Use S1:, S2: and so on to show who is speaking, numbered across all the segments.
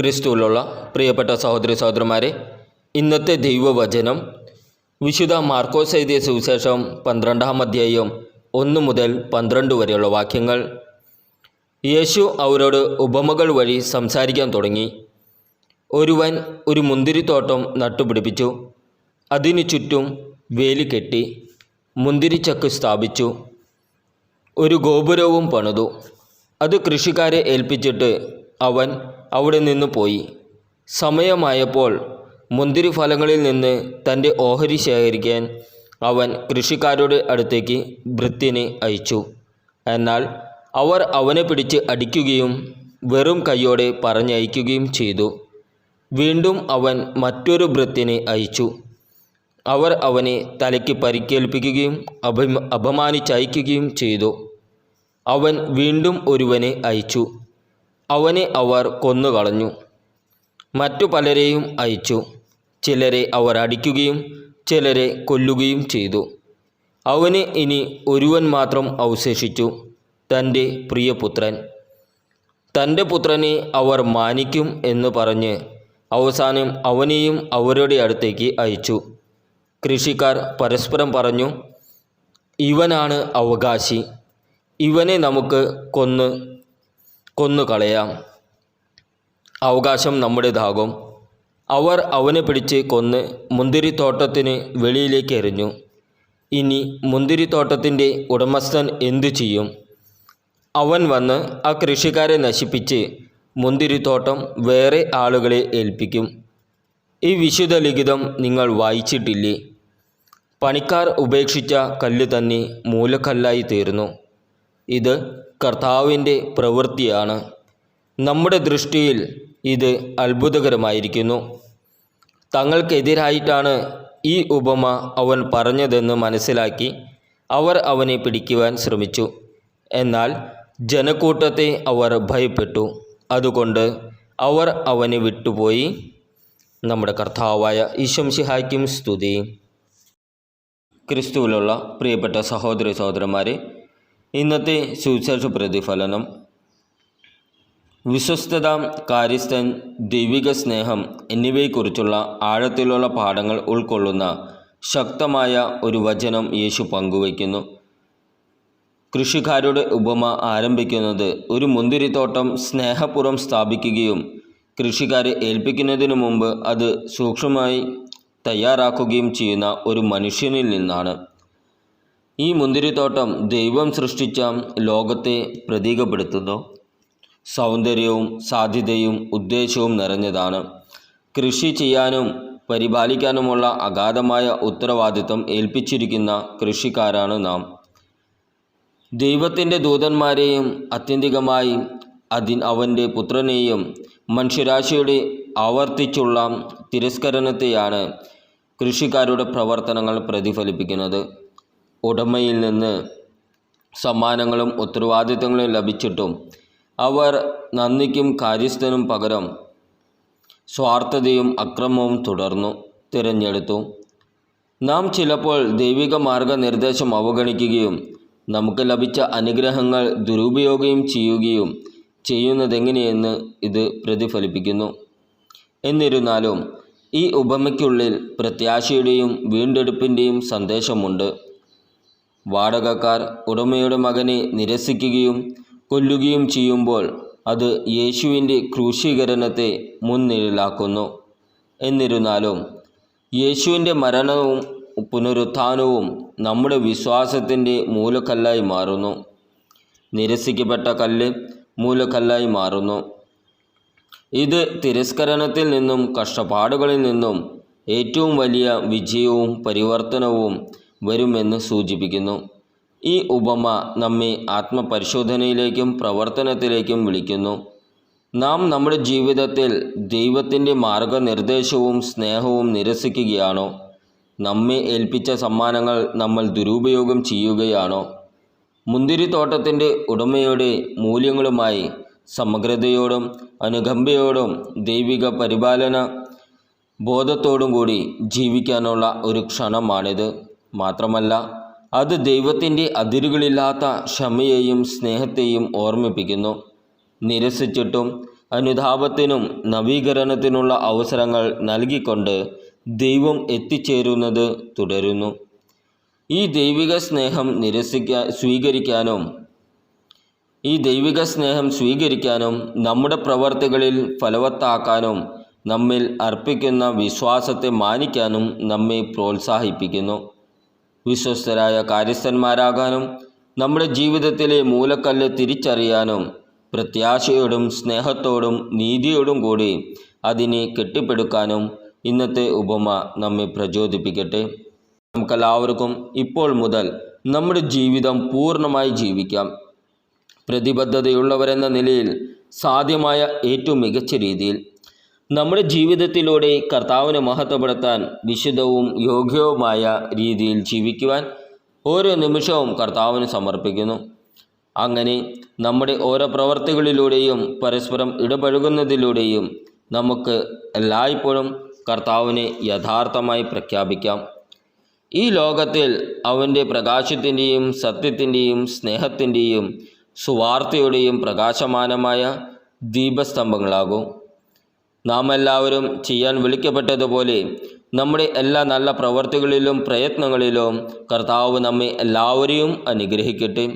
S1: ക്രിസ്തുവിലുള്ള പ്രിയപ്പെട്ട സഹോദരി സഹോദരന്മാരെ ഇന്നത്തെ ദൈവവചനം വിശുദ്ധ മാർക്കോസ് എഴുതിയ സുവിശേഷം പന്ത്രണ്ടാം അധ്യായം ഒന്ന് മുതൽ പന്ത്രണ്ട് വരെയുള്ള വാക്യങ്ങൾ. യേശു അവരോട് ഉപമകൾ വഴി സംസാരിക്കാൻ തുടങ്ങി. ഒരുവൻ ഒരു മുന്തിരിത്തോട്ടം നട്ടുപിടിപ്പിച്ചു. അതിനു ചുറ്റും വേലി കെട്ടി മുന്തിരിച്ചക്ക് സ്ഥാപിച്ചു. ഒരു ഗോപുരവും പണിതു. അത് കൃഷിക്കാരെ ഏൽപ്പിച്ചിട്ട് അവൻ അവിടെ നിന്ന് പോയി. സമയമായപ്പോൾ മുന്തിരി ഫലങ്ങളിൽ നിന്ന് തന്റെ ഓഹരി ശേഖരിക്കാൻ അവൻ കൃഷിക്കാരുടെ അടുത്തേക്ക് ഭൃത്യനെ അയച്ചു. എന്നാൽ അവർ അവനെ പിടിച്ച് അടിക്കുകയും വെറും കൈയോടെ പറഞ്ഞയക്കുകയും ചെയ്തു. വീണ്ടും അവൻ മറ്റൊരു ഭൃത്യനെ അയച്ചു. അവർ അവനെ തലയ്ക്ക് പരിക്കേൽപ്പിക്കുകയും അഭിമ അപമാനിച്ചയക്കുകയും ചെയ്തു. അവൻ വീണ്ടും ഒരുവനെ അയച്ചു. അവനെ അവർ കൊന്നുകളഞ്ഞു. മറ്റു പലരെയും അയച്ചു. ചിലരെ അവർ അടിക്കുകയും ചിലരെ കൊല്ലുകയും ചെയ്തു. അവന് ഇനി ഒരുവൻ മാത്രം അവശേഷിച്ചു തന്റെ പ്രിയപുത്രൻ. തന്റെ പുത്രനെ അവർ മാനിക്കും എന്ന് പറഞ്ഞ് അവസാനം അവനെയും അവരുടെ അടുത്തേക്ക് അയച്ചു. കൃഷിക്കാർ പരസ്പരം പറഞ്ഞു ഇവനാണ് അവകാശി. ഇവനെ നമുക്ക് കൊന്ന് കൊന്നു കളയാം അവകാശം നമ്മുടേതാകും. അവർ അവനെ പിടിച്ച് കൊന്ന് മുന്തിരിത്തോട്ടത്തിന് വെളിയിലേക്ക് എറിഞ്ഞു. ഇനി മുന്തിരിത്തോട്ടത്തിന്റെ ഉടമസ്ഥൻ എന്തു ചെയ്യും? അവൻ വന്ന് ആ കൃഷിക്കാരെ നശിപ്പിച്ച് മുന്തിരിത്തോട്ടം വേറെ ആളുകളെ ഏൽപ്പിക്കും. ഈ വിശുദ്ധ ലിഖിതം നിങ്ങൾ വായിച്ചിട്ടില്ലേ? പണിക്കാർ ഉപേക്ഷിച്ച കല്ല് തന്നെ മൂലക്കല്ലായി തീർന്നു. ഇത് കർത്താവിന്റെ പ്രവൃത്തിയാണ്. നമ്മുടെ ദൃഷ്ടിയിൽ ഇത് അത്ഭുതകരമായിരിക്കുന്നു. തങ്ങൾക്കെതിരായിട്ടാണ് ഈ ഉപമ അവൻ പറഞ്ഞതെന്ന് മനസ്സിലാക്കി അവർ അവനെ പിടിക്കുവാൻ ശ്രമിച്ചു. എന്നാൽ ജനക്കൂട്ടത്തെ അവർ ഭയപ്പെട്ടു. അതുകൊണ്ട് അവർ അവനെ വിട്ടുപോയി. നമ്മുടെ കർത്താവായ ഈശംഷിഹായ്ക്കും സ്തുതി. ക്രിസ്തുവിലുള്ള പ്രിയപ്പെട്ട സഹോദരി സഹോദരന്മാരെ ഇന്നത്തെ സുവിശേഷ പ്രതിഫലനം. വിശ്വസ്തത കാര്യസ്ഥൻ ദൈവിക സ്നേഹം എന്നിവയെക്കുറിച്ചുള്ള ആഴത്തിലുള്ള പാഠങ്ങൾ ഉൾക്കൊള്ളുന്ന ശക്തമായ ഒരു വചനം യേശു പങ്കുവയ്ക്കുന്നു. കൃഷിക്കാരുടെ ഉപമ ആരംഭിക്കുന്നത് ഒരു മുന്തിരിത്തോട്ടം സ്നേഹപൂർവം സ്ഥാപിക്കുകയും കൃഷിക്കാരെ ഏൽപ്പിക്കുന്നതിനു മുമ്പ് അത് സൂക്ഷ്മമായി തയ്യാറാക്കുകയും ചെയ്യുന്ന ഒരു മനുഷ്യനിൽ നിന്നാണ്. ഈ മുന്തിരിത്തോട്ടം ദൈവം സൃഷ്ടിച്ച ലോകത്തെ പ്രതീകപ്പെടുത്തുന്നു. സൗന്ദര്യവും സാധ്യതയും ഉദ്ദേശവും നിറഞ്ഞതാണ്. കൃഷി ചെയ്യാനും പരിപാലിക്കാനുമുള്ള അഗാധമായ ഉത്തരവാദിത്വം ഏൽപ്പിച്ചിരിക്കുന്ന കൃഷിക്കാരാണ് നാം. ദൈവത്തിന്റെ ദൂതന്മാരെയും ആത്യന്തികമായി അതി അവന്റെ പുത്രനെയും മനുഷ്യരാശിയുടെ ആവർത്തിച്ചുള്ള തിരസ്കരണത്തെയാണ് കൃഷിക്കാരുടെ പ്രവർത്തനങ്ങൾ പ്രതിഫലിപ്പിക്കുന്നത്. ഉടമയിൽ നിന്ന് സമ്മാനങ്ങളും ഉത്തരവാദിത്തങ്ങളും ലഭിച്ചിട്ടും അവർ നന്ദിക്കും കാര്യസ്ഥനും പകരം സ്വാർത്ഥതയും അക്രമവും തുടർന്നു തിരഞ്ഞെടുത്തു. നാം ചിലപ്പോൾ ദൈവിക മാർഗനിർദ്ദേശം അവഗണിക്കുകയും നമുക്ക് ലഭിച്ച അനുഗ്രഹങ്ങൾ ദുരുപയോഗം ചെയ്യുകയും ചെയ്യുന്നതെങ്ങനെയെന്ന് ഇത് പ്രതിഫലിപ്പിക്കുന്നു. എന്നിരുന്നാലും ഈ ഉപമയ്ക്കുള്ളിൽ പ്രത്യാശയുടെയും വീണ്ടെടുപ്പിന്റെയും സന്ദേശമുണ്ട്. വാടകക്കാർ ഉടമയുടെ മകനെ നിരസിക്കുകയും കൊല്ലുകയും ചെയ്യുമ്പോൾ അത് യേശുവിന്റെ ക്രൂശീകരണത്തെ മുൻനിഴലാക്കുന്നു. എന്നിരുന്നാലും യേശുവിന്റെ മരണവും പുനരുത്ഥാനവും നമ്മുടെ വിശ്വാസത്തിന്റെ മൂലക്കല്ലായി മാറുന്നു. നിരസിക്കപ്പെട്ട കല്ല് മൂലക്കല്ലായി മാറുന്നു. ഇത് തിരസ്കരണത്തിൽ നിന്നും കഷ്ടപ്പാടുകളിൽ നിന്നും ഏറ്റവും വലിയ വിജയവും പരിവർത്തനവും വരുമെന്ന് സൂചിപ്പിക്കുന്നു. ഈ ഉപമ നമ്മെ ആത്മപരിശോധനയിലേക്കും പ്രവർത്തനത്തിലേക്കും വിളിക്കുന്നു. നാം നമ്മുടെ ജീവിതത്തിൽ ദൈവത്തിന്റെ മാർഗനിർദ്ദേശവും സ്നേഹവും നിരസിക്കുകയാണോ? നമ്മെ ഏൽപ്പിച്ച സമ്മാനങ്ങൾ നമ്മൾ ദുരുപയോഗം ചെയ്യുകയാണോ? മുന്തിരിത്തോട്ടത്തിന്റെ ഉടമയുടെ മൂല്യങ്ങളുമായി സമഗ്രതയോടും അനുകമ്പയോടും ദൈവിക പരിപാലന ബോധത്തോടും കൂടി ജീവിക്കാനുള്ള ഒരു ക്ഷണമാണിത്. മാത്രമല്ല അത് ദൈവത്തിന്റെ അതിരുകളില്ലാത്ത ക്ഷമയെയും സ്നേഹത്തെയും ഓർമ്മിപ്പിക്കുന്നു. നിരസിച്ചിട്ടും അനുതാപത്തിനും നവീകരണത്തിനുള്ള അവസരങ്ങൾ നൽകിക്കൊണ്ട് ദൈവം എത്തിച്ചേരുന്നത് തുടരുന്നു. ഈ ദൈവിക സ്നേഹം നിരസിക്കാൻ സ്വീകരിക്കാനും ഈ ദൈവിക സ്നേഹം സ്വീകരിക്കാനും നമ്മുടെ പ്രവർത്തികളിൽ ഫലവത്താക്കാനും നമ്മിൽ അർപ്പിക്കുന്ന വിശ്വാസത്തെ മാനിക്കാനും നമ്മെ പ്രോത്സാഹിപ്പിക്കുന്നു. വിശ്വസ്തരായ കാര്യസ്ഥന്മാരാകാനും നമ്മുടെ ജീവിതത്തിലെ മൂലക്കല്ല് തിരിച്ചറിയാനും പ്രത്യാശയോടും സ്നേഹത്തോടും നീതിയോടും കൂടി അതിനെ കെട്ടിപ്പടുക്കാനും ഇന്നത്തെ ഉപമ നമ്മെ പ്രചോദിപ്പിക്കട്ടെ. നമുക്കെല്ലാവർക്കും ഇപ്പോൾ മുതൽ നമ്മുടെ ജീവിതം പൂർണമായി ജീവിക്കാം. പ്രതിബദ്ധതയുള്ളവരെന്ന നിലയിൽ സാധ്യമായ ഏറ്റവും മികച്ച രീതിയിൽ നമ്മുടെ ജീവിതത്തിലൂടെ കർത്താവിനെ മഹത്വപ്പെടുത്താൻ വിശുദ്ധവും യോഗ്യവുമായ രീതിയിൽ ജീവിക്കുവാൻ ഓരോ നിമിഷവും കർത്താവിന് സമർപ്പിക്കുന്നു. അങ്ങനെ നമ്മുടെ ഓരോ പ്രവർത്തികളിലൂടെയും പരസ്പരം ഇടപഴകുന്നതിലൂടെയും നമുക്ക് എല്ലായ്പ്പോഴും കർത്താവിനെ യഥാർത്ഥമായി പ്രഖ്യാപിക്കാം. ഈ ലോകത്തിൽ അവന്റെ പ്രകാശത്തിന്റെയും സത്യത്തിന്റെയും സ്നേഹത്തിന്റെയും സുവാർത്തയുടെയും പ്രകാശമാനമായ ദീപസ്തംഭങ്ങളാകും. നാം എല്ലാവരും ചെയ്യാൻ വിളിക്കപ്പെട്ടതുപോലെ നമ്മുടെ എല്ലാ നല്ല പ്രവർത്തികളിലും പ്രയത്നങ്ങളിലും കർത്താവ് നമ്മെ എല്ലാവരെയും അനുഗ്രഹിക്കട്ടെ.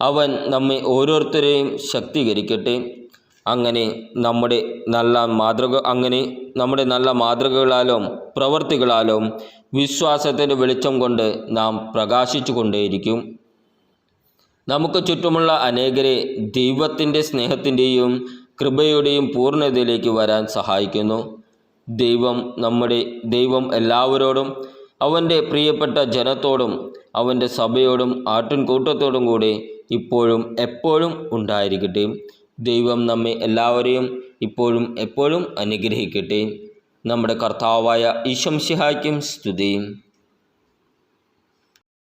S1: അവൻ നമ്മെ ഓരോരുത്തരെയും ശക്തീകരിക്കട്ടെ. അങ്ങനെ നമ്മുടെ നല്ല മാതൃക അങ്ങനെ നമ്മുടെ നല്ല മാതൃകകളാലും പ്രവർത്തികളാലും വിശ്വാസത്തിന്റെ വെളിച്ചം കൊണ്ട് നാം പ്രകാശിച്ചു കൊണ്ടേയിരിക്കും. നമുക്ക് ചുറ്റുമുള്ള അനേകരെ ദൈവത്തിന്റെ സ്നേഹത്തിന്റെയും കൃപയുടെയും പൂർണതയിലേക്ക് വരാൻ സഹായിക്കുന്നു. ദൈവം നമ്മുടെ ദൈവം എല്ലാവരോടും അവന്റെ പ്രിയപ്പെട്ട ജനത്തോടും അവന്റെ സഭയോടും ആട്ടിൻകൂട്ടത്തോടും കൂടി ഇപ്പോഴും എപ്പോഴും ഉണ്ടായിരിക്കട്ടെ. ദൈവം നമ്മെ എല്ലാവരെയും ഇപ്പോഴും എപ്പോഴും അനുഗ്രഹിക്കട്ടെ. നമ്മുടെ കർത്താവായ ഈശംസിഹായ്ക്കും സ്തുതിയും